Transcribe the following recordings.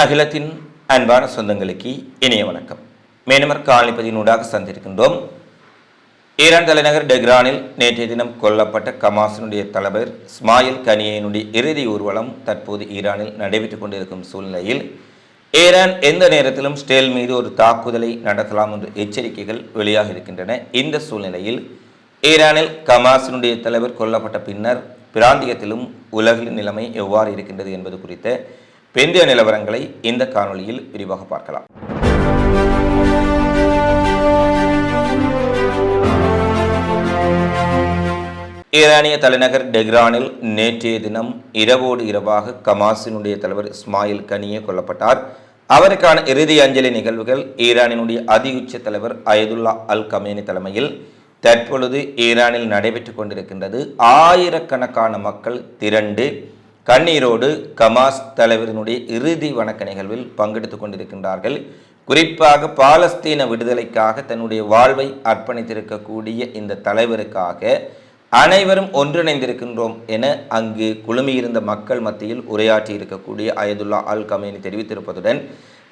அகிலத்தின் அன்பான சொந்தங்களுக்கு இணைய வணக்கம். மேனமர் காலனிப்பதியினூடாக சந்திருக்கின்றோம் ஈரான் தலைநகர் டெக்ரானில் நேற்றைய தினம் கொல்லப்பட்ட கமாசினுடைய தலைவர் ஸ்மாயில் கனியினுடைய இறுதி ஊர்வலம் தற்போது ஈரானில் நடைபெற்றுக் கொண்டிருக்கும் சூழ்நிலையில் ஈரான் எந்த நேரத்திலும் ஸ்டேல் மீது ஒரு தாக்குதலை நடத்தலாம் என்று எச்சரிக்கைகள் வெளியாக இருக்கின்றன. இந்த சூழ்நிலையில் ஈரானில் கமாசினுடைய தலைவர் கொல்லப்பட்ட பின்னர் பிராந்தியத்திலும் உலகின் நிலைமை எவ்வாறு இருக்கின்றது என்பது குறித்த பிந்தைய நிலவரங்களை இந்த காணொளியில் விரிவாக பார்க்கலாம். ஈரானிய தலைநகர் டெக்ரானில் நேற்றைய தினம் இரவோடு இரவாக கமாஸினுடைய தலைவர் இஸ்மாயில் கனியே கொல்லப்பட்டார். அவருக்கான இறுதி அஞ்சலி நிகழ்வுகள் ஈரானினுடைய அதி உச்ச தலைவர் அயதுல்லா அல் கமேனி தலைமையில். தற்பொழுது ஈரானில் நடைபெற்றுக் கொண்டிருக்கின்றது ஆயிரக்கணக்கான மக்கள் திரண்டு கண்ணீரோடு கமாஸ் தலைவரினுடைய இறுதி வணக்க நிகழ்வில் பங்கெடுத்துக் கொண்டிருக்கின்றார்கள். குறிப்பாக பாலஸ்தீன விடுதலைக்காக தன்னுடைய வாழ்வை அர்ப்பணித்திருக்கக்கூடிய இந்த தலைவருக்காக அனைவரும் ஒன்றிணைந்திருக்கின்றோம் என அங்கு குழுமியிருந்த மக்கள் மத்தியில் உரையாற்றி இருக்கக்கூடிய அயதுல்லா அல் கமேனி தெரிவித்திருப்பதுடன்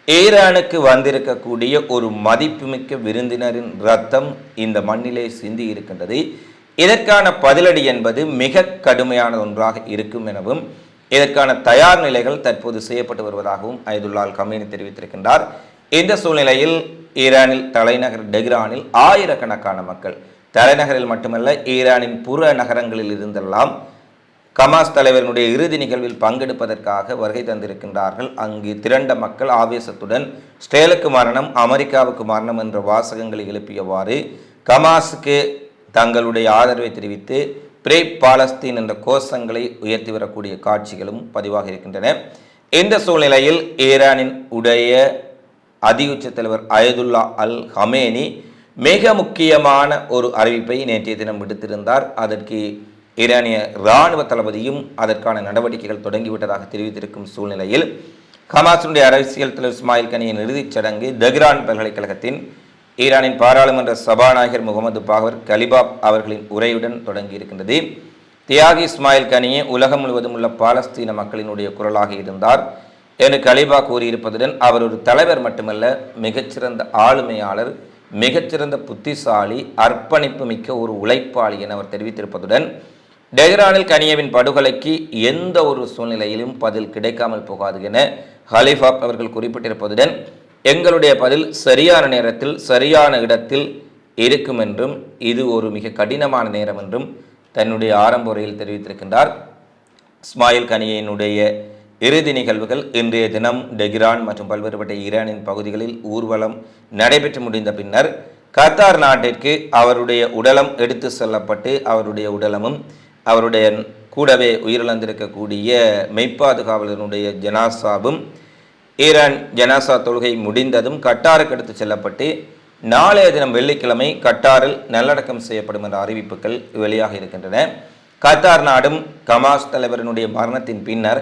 ஈரானுக்கு வந்திருக்கக்கூடிய ஒரு மதிப்புமிக்க விருந்தினரின் ரத்தம் இந்த மண்ணிலே சிந்தி இருக்கின்றது இதற்கான பதிலடி என்பது மிக கடுமையான ஒன்றாக இருக்கும் எனவும் இதற்கான தயார் நிலைகள் தற்போது செய்யப்பட்டு வருவதாகவும் அயதுல்லால் கமீனி தெரிவித்திருக்கின்றார். இந்த சூழ்நிலையில் ஈரானில் தலைநகர் டெஹ்ரானில் ஆயிரக்கணக்கான மக்கள் தலைநகரில் மட்டுமல்ல ஈரானின் புற நகரங்களில் இருந்தெல்லாம் கமாஸ் தலைவரினுடைய இறுதி நிகழ்வில் பங்கெடுப்பதற்காக வருகை தந்திருக்கின்றார்கள். அங்கு திரண்ட மக்கள் ஆவேசத்துடன் ஸ்டேலுக்கு மரணம் அமெரிக்காவுக்கு மரணம் என்ற வாசகங்களை எழுப்பியவாறு கமாஸுக்கு தங்களுடைய ஆதரவை தெரிவித்து பிரே பாலஸ்தீன் என்ற கோஷங்களை உயர்த்தி வரக்கூடிய காட்சிகளும் பதிவாக இருக்கின்றன. இந்த சூழ்நிலையில் ஈரானின் உடைய அதிகுச்ச தலைவர் அயதுல்லா அல் ஹமேனி மிக முக்கியமான ஒரு அறிவிப்பை நேற்றைய தினம் விடுத்திருந்தார். அதற்கு ஈரானிய இராணுவ தளபதியும் அதற்கான நடவடிக்கைகள் தொடங்கிவிட்டதாக தெரிவித்திருக்கும் சூழ்நிலையில் ஹமாஸினுடைய அரசியல் தலைவர் இஸ்மாயில் கனியின் இறுதிச் சடங்கு தெஹ்ரான் பல்கலைக்கழகத்தின் ஈரானின் பாராளுமன்ற சபாநாயகர் முகமது பாகவர் கலிபாப் அவர்களின் உரையுடன் தொடங்கி இருக்கின்றது தியாகி இஸ்மாயில் கனியே உலகம் முழுவதும் உள்ள பாலஸ்தீன மக்களினுடைய குரலாக இருந்தார் என்று கலிபா கூறியிருப்பதுடன் அவர் ஒரு தலைவர் மட்டுமல்ல மிகச்சிறந்த ஆளுமையாளர் மிகச்சிறந்த புத்திசாலி அர்ப்பணிப்பு மிக்க ஒரு உழைப்பாளி என அவர் தெரிவித்திருப்பதுடன் டெஹ்ரானில் கனியவின் படுகொலைக்கு எந்த ஒரு சூழ்நிலையிலும் பதில் கிடைக்காமல் போகாது என ஹலிஃபாப் அவர்கள் குறிப்பிட்டிருப்பதுடன் எங்களுடைய பதில் சரியான நேரத்தில் சரியான இடத்தில் இருக்கும் என்றும் இது ஒரு மிக கடினமான நேரம் என்றும் தன்னுடைய ஆரம்ப உரையில் தெரிவித்திருக்கின்றார். இஸ்மாயில் கனியினுடைய இறுதி நிகழ்வுகள் இன்றைய தினம் டெகிரான் மற்றும் பல்வேறுபட்ட ஈரானின் பகுதிகளில் ஊர்வலம் நடைபெற்று முடிந்த பின்னர் கத்தார் நாட்டிற்கு அவருடைய உடலம் எடுத்து செல்லப்பட்டு அவருடைய உடலமும் அவருடைய கூடவே உயிரிழந்திருக்கக்கூடிய மெய்ப்பாதுகாவலனுடைய ஜனாசாவும் ஈரான் ஜனாசா தொழுகை முடிந்ததும் கட்டாருக்கு எடுத்து செல்லப்பட்டு நாளைய தினம் வெள்ளிக்கிழமை கட்டாரில் நல்லடக்கம் செய்யப்படும் என்ற அறிவிப்புகள் வெளியாக இருக்கின்றன. கத்தார் நாடும் கமாஸ் தலைவரினுடைய மரணத்தின் பின்னர்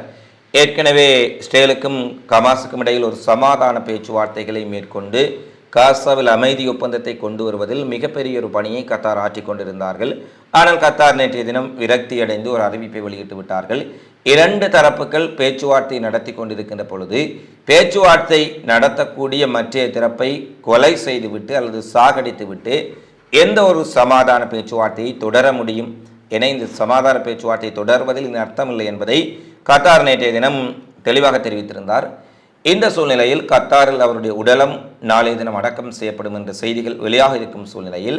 ஏற்கனவே ஸ்டேலுக்கும் கமாஸுக்கும் இடையில் ஒரு சமாதான பேச்சுவார்த்தைகளை மேற்கொண்டு காசாவில் அமைதி ஒப்பந்தத்தை கொண்டு வருவதில் மிகப்பெரிய ஒரு பணியை கத்தார் ஆற்றிக் கொண்டிருந்தார்கள். ஆனால் கத்தார் நேற்றைய தினம் விரக்தியடைந்து ஒரு அறிவிப்பை வெளியிட்டு விட்டார்கள். இரண்டு தரப்புகள் பேச்சுவார்த்தை நடத்தி கொண்டிருக்கின்ற பொழுது பேச்சுவார்த்தை நடத்தக்கூடிய மற்றைய தரப்பை கொலை செய்துவிட்டு அல்லது சாகடித்துவிட்டு எந்த ஒரு சமாதான பேச்சுவார்த்தையை தொடர முடியும் என இந்த சமாதான பேச்சுவார்த்தை தொடர்வதில் இந்த அர்த்தமில்லை என்பதை கத்தார் நேற்றைய தினம் தெளிவாக தெரிவித்திருந்தார். இந்த சூழ்நிலையில் கத்தாரில் அவருடைய உடலம் நாளைய தினம் அடக்கம் செய்யப்படும் என்ற செய்திகள் வெளியாக இருக்கும் சூழ்நிலையில்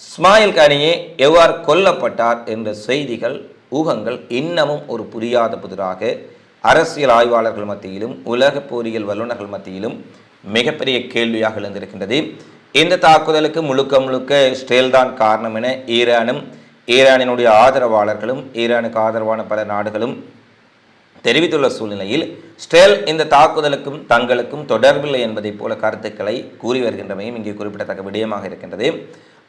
ஸ்மாயில் கானியே எவ்வாறு கொல்லப்பட்டார் என்ற செய்திகள் ஊகங்கள் இன்னமும் ஒரு புரியாத புதிராக அரசியல் ஆய்வாளர்கள் மத்தியிலும் உலக போரியல் வல்லுநர்கள் மத்தியிலும் மிகப்பெரிய கேள்வியாக எழுந்திருக்கின்றது. இந்த தாக்குதலுக்கு முழுக்க முழுக்க ஸ்டேல்தான் காரணம் என ஈரானும் ஈரானினுடைய ஆதரவாளர்களும் ஈரானுக்கு ஆதரவான பல நாடுகளும் தெரிவித்துள்ள சூழ்நிலையில் ஸ்டேல் இந்த தாக்குதலுக்கும் தங்களுக்கும் தொடர்பில்லை என்பதைப் போல கருத்துக்களை கூறி வருகின்றமையும் இங்கே குறிப்பிடத்தக்க விடயமாக இருக்கின்றது.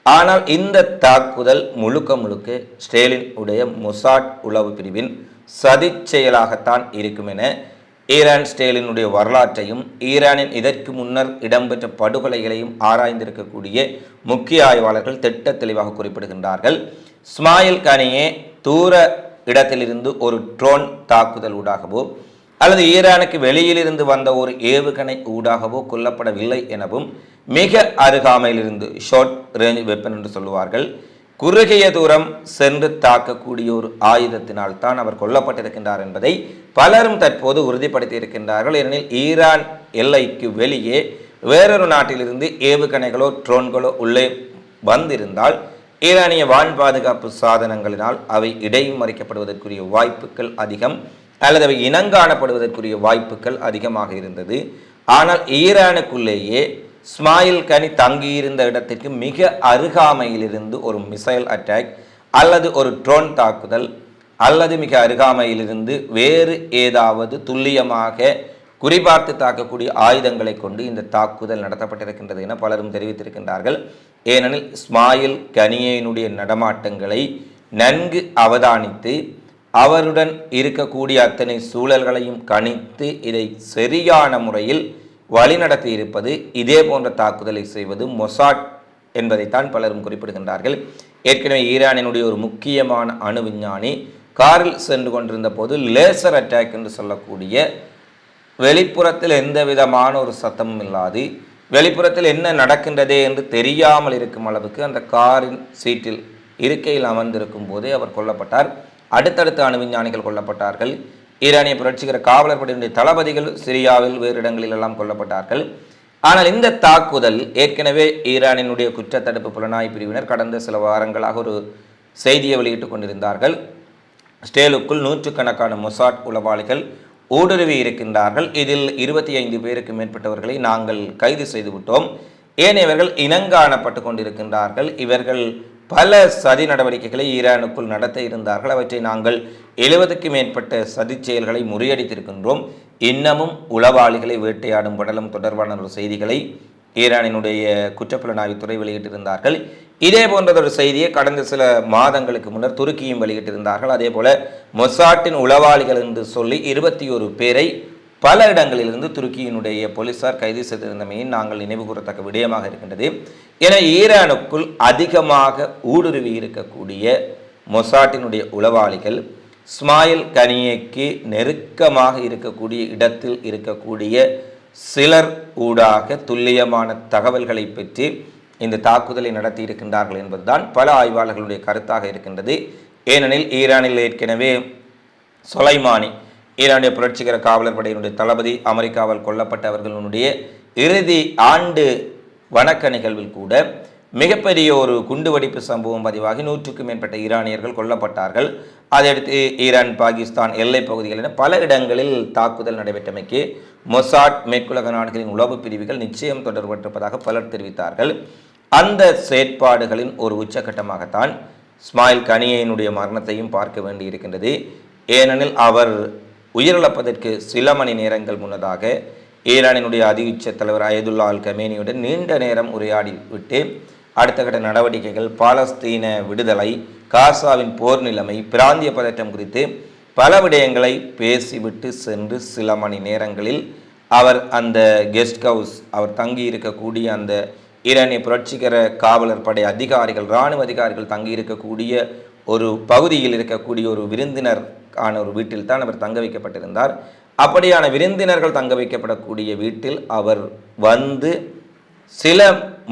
ஆனால் இந்த தாக்குதல் முழுக்க முழுக்க ஸ்டேலின் உடைய மொசாட் உளவு பிரிவின் சதி செயலாகத்தான் இருக்கும் என ஈரான் ஸ்டேலினுடைய வரலாற்றையும் ஈரானின் இதற்கு முன்னர் இடம்பெற்ற படுகொலைகளையும் ஆராய்ந்திருக்கக்கூடிய முக்கிய ஆய்வாளர்கள் திட்ட தெளிவாக குறிப்பிடுகின்றார்கள். ஸ்மாயில் கனியே தூர இடத்திலிருந்து ஒரு ட்ரோன் தாக்குதல் ஊடாகவோ அல்லது ஈரானுக்கு வெளியிலிருந்து வந்த ஒரு ஏவுகணை ஊடாகவோ கொல்லப்படவில்லை எனவும் மிக அருகாமையிலிருந்து ஷார்ட் ரேஞ்ச் வெப்பன் என்று சொல்லுவார்கள் குறுகிய தூரம் சென்று தாக்கக்கூடிய ஒரு ஆயுதத்தினால் தான் அவர் கொல்லப்பட்டிருக்கின்றார் என்பதை பலரும் தற்போது உறுதிப்படுத்தி இருக்கின்றார்கள் ஏனெனில் ஈரான் எல்லைக்கு வெளியே வேறொரு நாட்டிலிருந்து ஏவுகணைகளோ ட்ரோன்களோ உள்ளே வந்திருந்தால் ஈரானிய வான் பாதுகாப்பு சாதனங்களினால் அவை இடைமறிக்கப்படுவதற்குரிய வாய்ப்புகள் அதிகம் அல்லது அவை இனங்காணப்படுவதற்குரிய வாய்ப்புகள் அதிகமாக இருந்தது. ஆனால் ஈரானுக்குள்ளேயே ஸ்மாயில் கனி தங்கியிருந்த இடத்திற்கு மிக அருகாமையிலிருந்து ஒரு மிசைல் அட்டாக் அல்லது ஒரு ட்ரோன் தாக்குதல் அல்லது மிக அருகாமையிலிருந்து வேறு ஏதாவது துல்லியமாக குறிபார்த்து தாக்கக்கூடிய ஆயுதங்களை கொண்டு இந்த தாக்குதல் நடத்தப்பட்டிருக்கின்றது என பலரும் தெரிவித்திருக்கின்றார்கள். ஏனெனில் ஸ்மாயில் கனியனுடைய நடமாட்டங்களை நன்கு அவதானித்து அவருடன் இருக்கக்கூடிய அத்தனை சூழல்களையும் கணித்து இதை சரியான முறையில் வழிநடத்தி இருப்பது இதே போன்ற தாக்குதலை செய்வது மொசாட் என்பதைத்தான் பலரும் குறிப்பிடுகின்றார்கள். ஏற்கனவே ஈரானினுடைய ஒரு முக்கியமான அணு விஞ்ஞானி காரில் சென்று கொண்டிருந்த போது லேசர் அட்டாக் என்று சொல்லக்கூடிய வெளிப்புறத்தில் எந்த விதமான ஒரு சத்தமும் இல்லாது வெளிப்புறத்தில் என்ன நடக்கின்றதே என்று தெரியாமல் இருக்கும் அளவுக்கு அந்த காரின் சீட்டில் இருக்கையில் அமர்ந்திருக்கும் போதே அவர் கொல்லப்பட்டார். அடுத்தடுத்த அணு விஞ்ஞானிகள் கொல்லப்பட்டார்கள். ஈரானிய புரட்சிகர காவலர் படையினுடைய தளபதிகள் சிரியாவில் வேறு இடங்களில் எல்லாம் கொல்லப்பட்டார்கள். ஆனால் இந்த தாக்குதல் ஏற்கனவே ஈரானினுடைய குற்றத்தடுப்பு புலனாய்வு பிரிவினர் கடந்த சில வாரங்களாக ஒரு செய்தியை வெளியிட்டுக் கொண்டிருந்தார்கள். ஸ்டேலுக்குள் நூற்றுக்கணக்கான மொசாட் உளவாளிகள் ஊடுருவி இருக்கின்றார்கள். இதில் இருபத்தி ஐந்து பேருக்கு மேற்பட்டவர்களை நாங்கள் கைது செய்து விட்டோம் ஏனையவர்கள் இனங்காணப்பட்டு கொண்டிருக்கின்றார்கள். இவர்கள் பல சதி நடவடிக்கைகளை ஈரானுக்குள் நடத்த இருந்தார்கள். அவற்றை நாங்கள் எழுபதுக்கு மேற்பட்ட சதி செயல்களை முறியடித்திருக்கின்றோம். இன்னமும் உளவாளிகளை வேட்டையாடும் படலம் தொடர்பான ஒரு செய்திகளை ஈரானினுடைய குற்றப்புலனாய்வுத்துறை வெளியிட்டிருந்தார்கள். இதே போன்றதொரு செய்தியை கடந்த சில மாதங்களுக்கு முன்னர் துருக்கியும் வெளியிட்டிருந்தார்கள். அதே போல மொசாட்டின் உளவாளிகள் என்று சொல்லி இருபத்தி ஒரு பேரை பல இடங்களிலிருந்து துருக்கியினுடைய போலீசார் கைது செய்திருந்தமையை நாங்கள் நினைவு கூறத்தக்க விடயமாக இருக்கின்றது. என ஈரானுக்குள் அதிகமாக ஊடுருவி இருக்கக்கூடிய மொசாட்டினுடைய உளவாளிகள் ஸ்மாயில் கனியைக்கு நெருக்கமாக இருக்கக்கூடிய இடத்தில் இருக்கக்கூடிய சிலர் ஊடாக துல்லியமான தகவல்களை பெற்று இந்த தாக்குதலை நடத்தி இருக்கின்றார்கள் என்பதுதான் பல ஆய்வாளர்களுடைய கருத்தாக இருக்கின்றது. ஏனெனில் ஈரானில் ஏற்கனவே சொலைமானி ஈரானுடைய புரட்சிகர காவலர் படையினுடைய தளபதி அமெரிக்காவால் கொல்லப்பட்டவர்களுடைய இறுதி ஆண்டு வணக்க நிகழ்வில் கூட மிகப்பெரிய ஒரு குண்டுவெடிப்பு சம்பவம் பதிவாகி நூற்றுக்கும் மேற்பட்ட ஈரானியர்கள் கொல்லப்பட்டார்கள். அதையடுத்து ஈரான் பாகிஸ்தான் எல்லைப் பகுதிகள் என பல இடங்களில் தாக்குதல் நடைபெற்றமைக்கு மொசாட் மேற்குலக நாடுகளின் உளவு பிரிவுகள் நிச்சயம் தொடர்பட்டிருப்பதாக பலர் தெரிவித்தார்கள். அந்த செயற்பாடுகளின் ஒரு உச்சகட்டமாகத்தான் ஸ்மாயில் கனியனுடைய மரணத்தையும் பார்க்க வேண்டியிருக்கின்றது. ஏனெனில் அவர் உயிரிழப்பதற்கு சில மணி நேரங்கள் முன்னதாக ஈரானினுடைய அதி உச்ச தலைவர் அயதுல்லா அல் கமேனியுடன் நீண்ட நேரம் உரையாடி விட்டு அடுத்த கட்ட நடவடிக்கைகள் பாலஸ்தீன விடுதலை காசாவின் போர் நிலைமை பிராந்திய பதட்டம் குறித்து பல விடயங்களை பேசிவிட்டு சென்று சில மணி நேரங்களில் அவர் அந்த கெஸ்ட் ஹவுஸ் அவர் தங்கி இருக்கக்கூடிய அந்த ஈரானிய புரட்சிகர காவலர் படை அதிகாரிகள் இராணுவ அதிகாரிகள் தங்கியிருக்கக்கூடிய ஒரு பகுதியில் இருக்கக்கூடிய ஒரு விருந்தினர் ஆன ஒரு வீட்டில் தான் அவர் தங்க வைக்கப்பட்டிருந்தார். அப்படியான விருந்தினர்கள் தங்க வைக்கப்படக்கூடிய வீட்டில் அவர் வந்து சில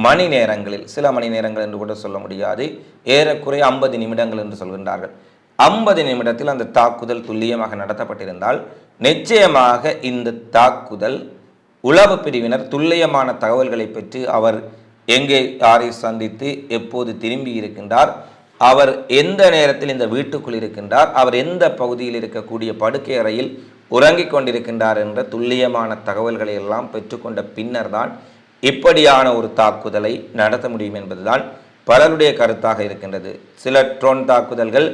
மணி நேரங்களில் சில மணி நேரங்கள் என்று கூட சொல்ல முடியாது ஏறக்குறைய ஐம்பது நிமிடங்கள் என்று சொல்கின்றார்கள். ஐம்பது நிமிடத்தில் அந்த தாக்குதல் துல்லியமாக நடத்தப்பட்டிருந்தால் நிச்சயமாக இந்த தாக்குதல் உளவு பிரிவினர் துல்லியமான தகவல்களை பெற்று அவர் எங்கே யாரை சந்தித்து எப்போது திரும்பி இருக்கின்றார் அவர் எந்த நேரத்தில் இந்த வீட்டுக்குள் இருக்கின்றார் அவர் எந்த பகுதியில் இருக்கக்கூடிய படுக்கை அறையில் உறங்கிக் கொண்டிருக்கின்றார் என்ற துல்லியமான தகவல்களை எல்லாம் பெற்றுக்கொண்ட பின்னர் தான் இப்படியான ஒரு தாக்குதலை நடத்த முடியும் என்பதுதான் பலருடைய கருத்தாக இருக்கின்றது. சில ட்ரோன் தாக்குதல்கள்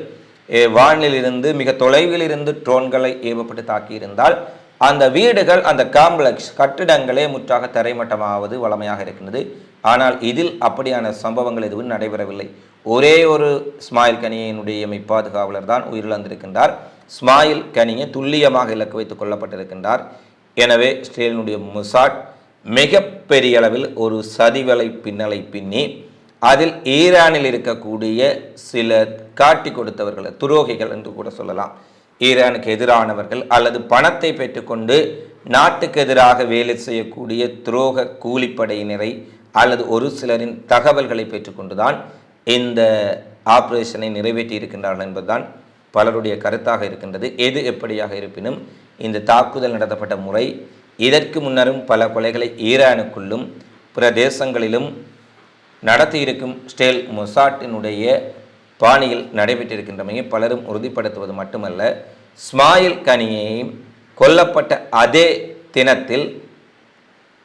வானிலிருந்து மிக தொலைவில் இருந்து ட்ரோன்களை ஏவப்பட்டு தாக்கியிருந்தால் அந்த வீடுகள் அந்த காம்ப்ளெக்ஸ் கட்டிடங்களே முற்றாக தரைமட்டமாவது வளமையாக இருக்கின்றது. ஆனால் இதில் அப்படியான சம்பவங்கள் எதுவும் நடைபெறவில்லை. ஒரே ஒரு ஸ்மாயில் கனியினுடைய பாதுகாவலர் தான் உயிரிழந்திருக்கின்றார். ஸ்மாயில் கனியை துல்லியமாக இலக்கு வைத்துக் கொல்லப்பட்டிருக்கின்றார் எனவே இஸ்ரேலினுடைய முசாட் மிகப்பெரிய அளவில் ஒரு சதிவலை பின்னலை பின்னி அதில் ஈரானில் இருக்கக்கூடிய சில காட்டி கொடுத்தவர்கள் துரோகிகள் என்று கூட சொல்லலாம். ஈரானுக்கு எதிரானவர்கள் அல்லது பணத்தை பெற்றுக்கொண்டு நாட்டுக்கு எதிராக வேலை செய்யக்கூடிய துரோக கூலிப்படையினரை அல்லது ஒரு சிலரின் தகவல்களை பெற்றுக்கொண்டுதான் இந்த ஆப்ரேஷனை நிறைவேற்றி இருக்கின்றார்கள் என்பதுதான் பலருடைய கருத்தாக இருக்கின்றது. எது எப்படியாக இருப்பினும் இந்த தாக்குதல் நடத்தப்பட்ட முறை இதற்கு முன்னரும் பல கொலைகளை ஈரானுக்குள்ளும் பிரதேசங்களிலும் நடத்தியிருக்கும் ஸ்டேல் மொசாட்டினுடைய பாணியில் நடைபெற்றிருக்கின்றமையை பலரும் உறுதிப்படுத்துவது மட்டுமல்ல ஸ்மாயில் கனியையும் கொல்லப்பட்ட அதே தினத்தில்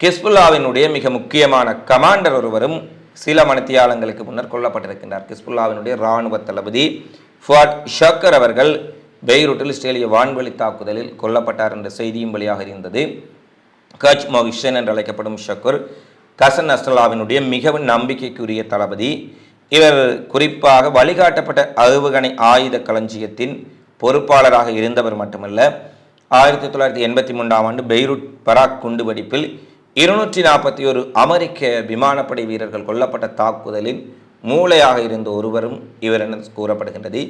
கிஸ்புல்லாவினுடைய மிக முக்கியமான கமாண்டர் ஒருவரும் சில மணித்தியாலங்களுக்கு முன்னர் கொல்லப்பட்டிருக்கின்றார். கிஸ்புல்லாவினுடைய இராணுவ தளபதி ஃபுவாட் ஷக்கர் அவர்கள் பெய்ரூட்டில் இஸ்ரேலிய வான்வெளி தாக்குதலில் கொல்லப்பட்டார் என்ற செய்தியும் வெளியாக இருந்தது. கச் மொஹிஷன் என்று அழைக்கப்படும் ஷக்கர் கசன் அஸ்லாவினுடைய மிகவும் நம்பிக்கைக்குரிய தளபதி இவர் குறிப்பாக வழிகாட்டப்பட்ட அறுவுகணை ஆயுத களஞ்சியத்தின் பொறுப்பாளராக இருந்தவர் மட்டுமல்ல ஆயிரத்தி தொள்ளாயிரத்தி எண்பத்தி மூன்றாம் ஆண்டு பெய்ரூட் பராக் குண்டுவெடிப்பில் இருநூற்றி நாற்பத்தி ஒரு அமெரிக்க விமானப்படை வீரர்கள் கொல்லப்பட்ட தாக்குதலின் மூளையாக இருந்த ஒருவரும் இவர் என கூறப்படுகின்றது.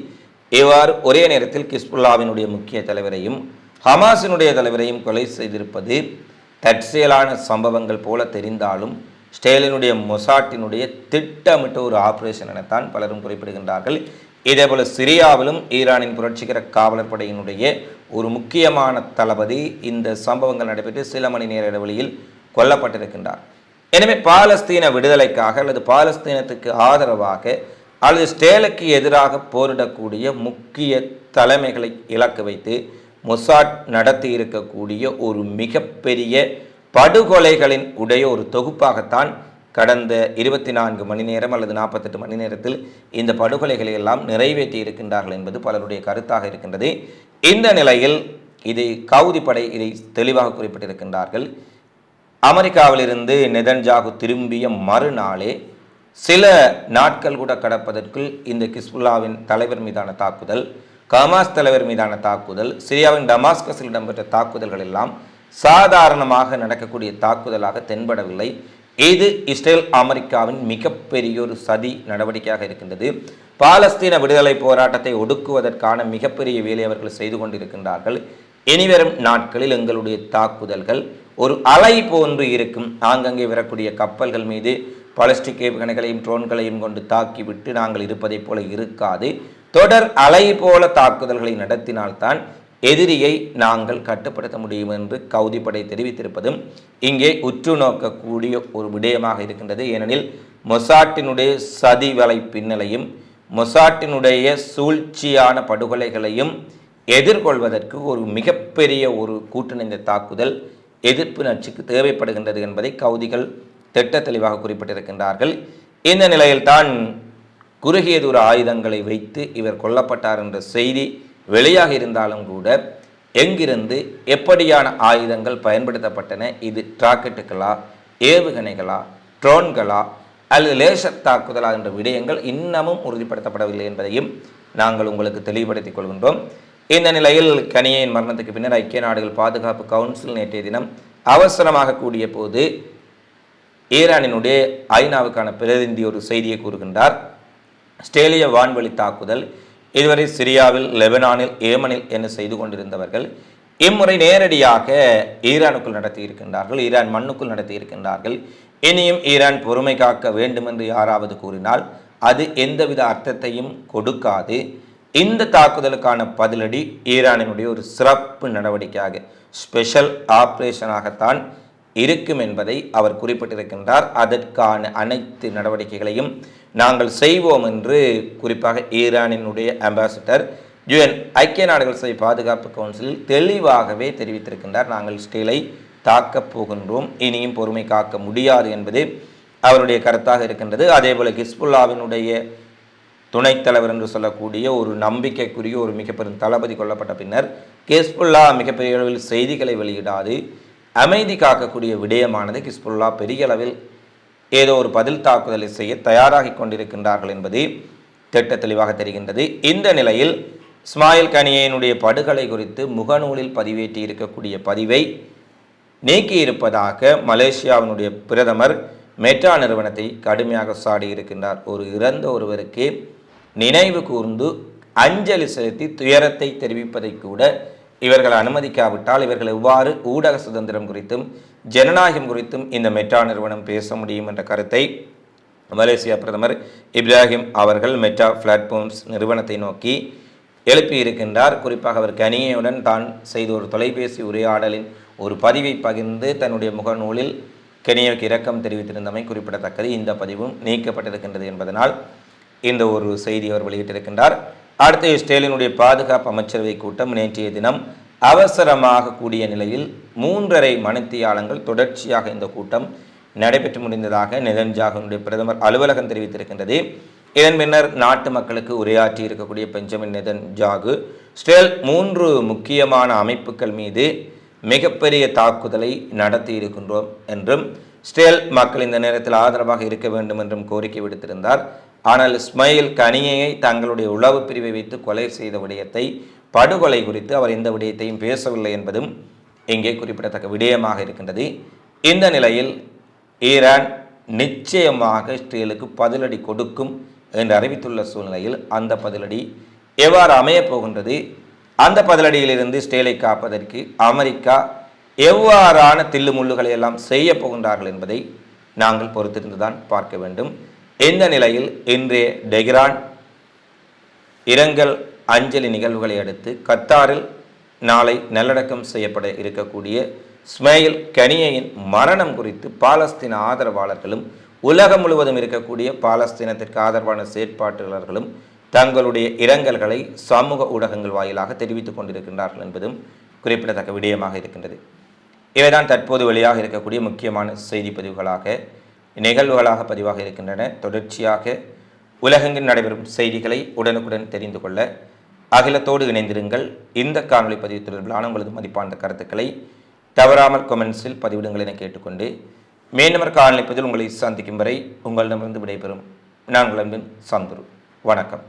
இவ்வாறு ஒரே நேரத்தில் கிஸ்புல்லாவினுடைய முக்கிய தலைவரையும் ஹமாஸினுடைய தலைவரையும் கொலை செய்திருப்பது தற்செயலான சம்பவங்கள் போல தெரிந்தாலும் ஸ்டேலினுடைய மொசாட்டினுடைய திட்டமிட்ட ஒரு ஆபரேஷன் எனத்தான் பலரும் குறிப்பிடுகின்றார்கள். இதேபோல சிரியாவிலும் ஈரானின் புரட்சிகர காவலர் படையினுடைய ஒரு முக்கியமான தளபதி இந்த சம்பவங்கள் நடைபெற்று சில மணி நேர இடைவெளியில் கொல்லப்பட்டிருக்கின்றார். எனவே பாலஸ்தீன விடுதலைக்காக அல்லது பாலஸ்தீனத்துக்கு ஆதரவாக அல்லது ஸ்டேலுக்கு எதிராக போரிடக்கூடிய முக்கிய தலைமைகளை இலக்கு வைத்து மொசாட் நடத்தி இருக்கக்கூடிய ஒரு மிகப்பெரிய படுகொலைகளின் உடைய ஒரு தொகுப்பாகத்தான் கடந்த இருபத்தி நான்கு மணி நேரம் அல்லது நாற்பத்தெட்டு மணி நேரத்தில் இந்த படுகொலைகளை எல்லாம் நிறைவேற்றி இருக்கின்றார்கள் என்பது பலருடைய கருத்தாக இருக்கின்றது. இந்த நிலையில் இதை கவுதி படை இதை தெளிவாக குறிப்பிட்டிருக்கின்றார்கள். அமெரிக்காவிலிருந்து நெதன்ஜாகு திரும்பிய மறுநாளே சில நாட்கள் கூட கடப்பதற்குள் இந்த கிஸ்புல்லாவின் தலைவர் மீதான தாக்குதல் கமாஸ் தலைவர் மீதான தாக்குதல் சிரியாவின் டமாஸ்கஸில் இடம்பெற்ற தாக்குதல்கள் எல்லாம் சாதாரணமாக நடக்கக்கூடிய தாக்குதலாக தென்படவில்லை. இது இஸ்ரேல் அமெரிக்காவின் மிகப்பெரிய ஒரு சதி நடவடிக்கையாக இருக்கின்றது. பாலஸ்தீன விடுதலை போராட்டத்தை ஒடுக்குவதற்கான மிகப்பெரிய வேலை அவர்கள் செய்து கொண்டிருக்கின்றார்கள். இனிவரும் நாட்களில் எங்களுடைய தாக்குதல்கள் ஒரு அலை போன்று இருக்கும். ஆங்கங்கே வரக்கூடிய கப்பல்கள் மீது பாலிஸ்டிக் ஏவுகணைகளையும் ட்ரோன்களையும் கொண்டு தாக்கிவிட்டு நாங்கள் இருப்பதைப் போல இருக்காது. தொடர் அலை போல தாக்குதல்களை நடத்தினால்தான் எதிரியை நாங்கள் கட்டுப்படுத்த முடியும் என்று கவுதிப்படை தெரிவித்திருப்பதும் இங்கே உற்று நோக்கக்கூடிய ஒரு விடயமாக இருக்கின்றது. ஏனெனில் மொசாட்டினுடைய சதி வலை பின்னலையும் மொசாட்டினுடைய சூழ்ச்சியான படுகொலைகளையும் எதிர்கொள்வதற்கு ஒரு மிகப்பெரிய ஒரு கூட்டணிந்த தாக்குதல் எதிர்ப்பு நச்சுக்கு தேவைப்படுகின்றது என்பதை கவுதிகள் திட்ட தெளிவாக குறிப்பிட்டிருக்கின்றார்கள். இந்த நிலையில்தான் குறுகிய தூர ஆயுதங்களை வைத்து இவர் கொல்லப்பட்டார் என்ற செய்தி வெளியாக இருந்தாலும் கூட எங்கிருந்து எப்படியான ஆயுதங்கள் பயன்படுத்தப்பட்டன? இது ராக்கெட்டுகளா ஏவுகணைகளா ட்ரோன்களா அல்லது லேசர் தாக்குதலா என்ற விடயங்கள் இன்னமும் உறுதிப்படுத்தப்படவில்லை என்பதையும் நாங்கள் உங்களுக்கு தெளிவுபடுத்திக் கொள்கின்றோம். இந்த நிலையில் கனியின் மரணத்துக்கு பின்னர் ஐக்கிய நாடுகள் பாதுகாப்பு கவுன்சில் நேற்றைய தினம் அவசரமாக கூடிய போது ஈரானினுடைய ஐநாவுக்கான பிரதிநிதி ஒரு செய்தியை கூறுகின்றார். ஆஸ்திரேலிய வான்வழி தாக்குதல் இதுவரை சிரியாவில் லெபனானில் ஏமனில் என்ன செய்து கொண்டிருந்தவர்கள் இம்முறை நேரடியாக ஈரானுக்குள் நடத்தி இருக்கின்றார்கள் ஈரான் மண்ணுக்குள் நடத்தி இருக்கின்றார்கள் இனியும் ஈரான் பொறுமை காக்க வேண்டும் என்று யாராவது கூறினால் அது எந்தவித அர்த்தத்தையும் கொடுக்காது. இந்த தாக்குதலுக்கான பதிலடி ஈரானினுடைய ஒரு சிறப்பு நடவடிக்கையாக ஸ்பெஷல் ஆப்ரேஷனாகத்தான் இருக்கும் என்பதை அவர் குறிப்பிட்டிருக்கின்றார். அதற்கான அனைத்து நடவடிக்கைகளையும் நாங்கள் செய்வோம் என்று குறிப்பாக ஈரானினுடைய அம்பாசிடர் யுஎன் ஐக்கிய நாடுகள் சபை பாதுகாப்பு கவுன்சிலில் தெளிவாகவே தெரிவித்திருக்கின்றார். நாங்கள் ஸ்டீலை தாக்கப் போகின்றோம். இனியும் பொறுமை காக்க முடியாது என்பது அவருடைய கருத்தாக இருக்கின்றது. அதேபோல ஹிஸ்புல்லாவினுடைய துணைத் தலைவர் என்று சொல்லக்கூடிய ஒரு நம்பிக்கைக்குரிய ஒரு மிகப்பெரும் தளபதி கொல்லப்பட்ட பின்னர் ஹிஸ்புல்லா மிகப்பெரிய அளவில் செய்திகளை வெளியிடாது. அமைதி காக்கக்கூடிய விடயமானது ஹிஸ்புல்லா பெரிய அளவில் ஏதோ ஒரு பதில் தாக்குதலை செய்ய தயாராகி கொண்டிருக்கின்றார்கள் என்பது திட்ட தெளிவாக தெரிகின்றது. இந்த நிலையில் இஸ்மாயில் கனியனுடைய படுகொலை குறித்து முகநூலில் பதிவேற்றி இருக்கக்கூடிய பதிவை நீக்கியிருப்பதாக மலேசியாவினுடைய பிரதமர் மெட்ரா நிறுவனத்தை கடுமையாக சாடி இருக்கின்றார். ஒரு இறந்த ஒருவருக்கு நினைவு கூர்ந்து அஞ்சலி செலுத்தி துயரத்தை தெரிவிப்பதை கூட இவர்கள் அனுமதிக்காவிட்டால் இவர்கள் எவ்வாறு ஊடக சுதந்திரம் குறித்தும் ஜனநாயகம் குறித்தும் இந்த மெட்ரா நிறுவனம் பேச முடியும் என்ற கருத்தை மலேசியா பிரதமர் இப்ராஹிம் அவர்கள் மெட்டா பிளாட்ஃபார்ம்ஸ் நிறுவனத்தை நோக்கி எழுப்பியிருக்கின்றார் குறிப்பாக அவர் கனியையுடன் தான் செய்த ஒரு தொலைபேசி உரையாடலின் ஒரு பதிவை பகிர்ந்து தன்னுடைய முகநூலில் கெனியாவுக்கு இரக்கம் தெரிவித்திருந்தமை குறிப்பிடத்தக்கது. இந்த பதிவும் நீக்கப்பட்டிருக்கின்றது என்பதனால் இந்த ஒரு செய்தி அவர் வெளியிட்டிருக்கின்றார். அடுத்து இஸ்ரேலினுடைய பாதுகாப்பு அமைச்சரவை கூட்டம் நேற்றைய தினம் அவசரமாக கூடிய நிலையில் மூன்றரை மணித்தியாலங்கள் தொடர்ச்சியாக இந்த கூட்டம் நடைபெற்று முடிந்ததாக நெதன்ஜாகனுடைய பிரதமர் அலுவலகம் தெரிவித்திருக்கின்றது. இதன் பின்னர் நாட்டு மக்களுக்கு உரையாற்றி இருக்கக்கூடிய பெஞ்சமின் நெதன் ஜாகு ஸ்டேல் மூன்று முக்கியமான அமைப்புகள் மீது மிகப்பெரிய தாக்குதலை நடத்தி இருக்கின்றோம் என்றும் ஸ்டெல் மக்கள் இந்த நேரத்தில் ஆதரவாக இருக்க வேண்டும் என்றும் கோரிக்கை விடுத்திருந்தார். ஆனால் இஸ்மாயில் கனியை தங்களுடைய உளவு பிரிவை வைத்து கொலை செய்த விடயத்தை படுகொலை குறித்து அவர் எந்த விடயத்தையும் பேசவில்லை என்பதும் இங்கே குறிப்பிடத்தக்க விடயமாக இருக்கின்றது. இந்த நிலையில் ஈரான் நிச்சயமாக இஸ்ரேலுக்கு பதிலடி கொடுக்கும் என்று அறிவித்துள்ள சூழ்நிலையில் அந்த பதிலடி எவ்வாறு அமையப் போகின்றது? அந்த பதிலடியிலிருந்து இஸ்ரேலை காப்பதற்கு அமெரிக்கா எவ்வாறான தில்லுமுள்ளுகளை எல்லாம் செய்ய போகின்றார்கள் என்பதை நாங்கள் பொறுத்திருந்துதான் பார்க்க வேண்டும். இந்த நிலையில் இன்றைய டெஹ்ரான் இரங்கல் அஞ்சலி நிகழ்வுகளை அடுத்து கத்தாரில் நாளை நல்லடக்கம் செய்யப்பட இருக்கக்கூடிய ஸ்மெயில் கனியையின் மரணம் குறித்து பாலஸ்தீன ஆதரவாளர்களும் உலகம் முழுவதும் இருக்கக்கூடிய பாலஸ்தீனத்திற்கு ஆதரவான செயற்பாட்டாளர்களும் தங்களுடைய இரங்கல்களை சமூக ஊடகங்கள் வாயிலாக தெரிவித்துக் கொண்டிருக்கின்றார்கள் என்பதும் குறிப்பிடத்தக்க விடயமாக இருக்கின்றது. இவைதான் தற்போது வெளியாக இருக்கக்கூடிய முக்கியமான செய்தி பதிவுகளாக நிகழ்வுகளாக பதிவாக இருக்கின்றன. தொடர்ச்சியாக உலகெங்கில் நடைபெறும் செய்திகளை உடனுக்குடன் தெரிந்து கொள்ள அகிலத்தோடு இணைந்திருங்கள். இந்த காணொலி பதிவு தொடர்பிலான உங்களது மதிப்பான கருத்துக்களை தவறாமல் கொமெண்ட்ஸில் பதிவிடுங்கள் என கேட்டுக்கொண்டு மீண்டும் காணொலி பதிவில் உங்களை சந்திக்கும் வரை உங்களிடமிருந்து விடைபெறும். நான் அன்பின் சந்துரு. வணக்கம்.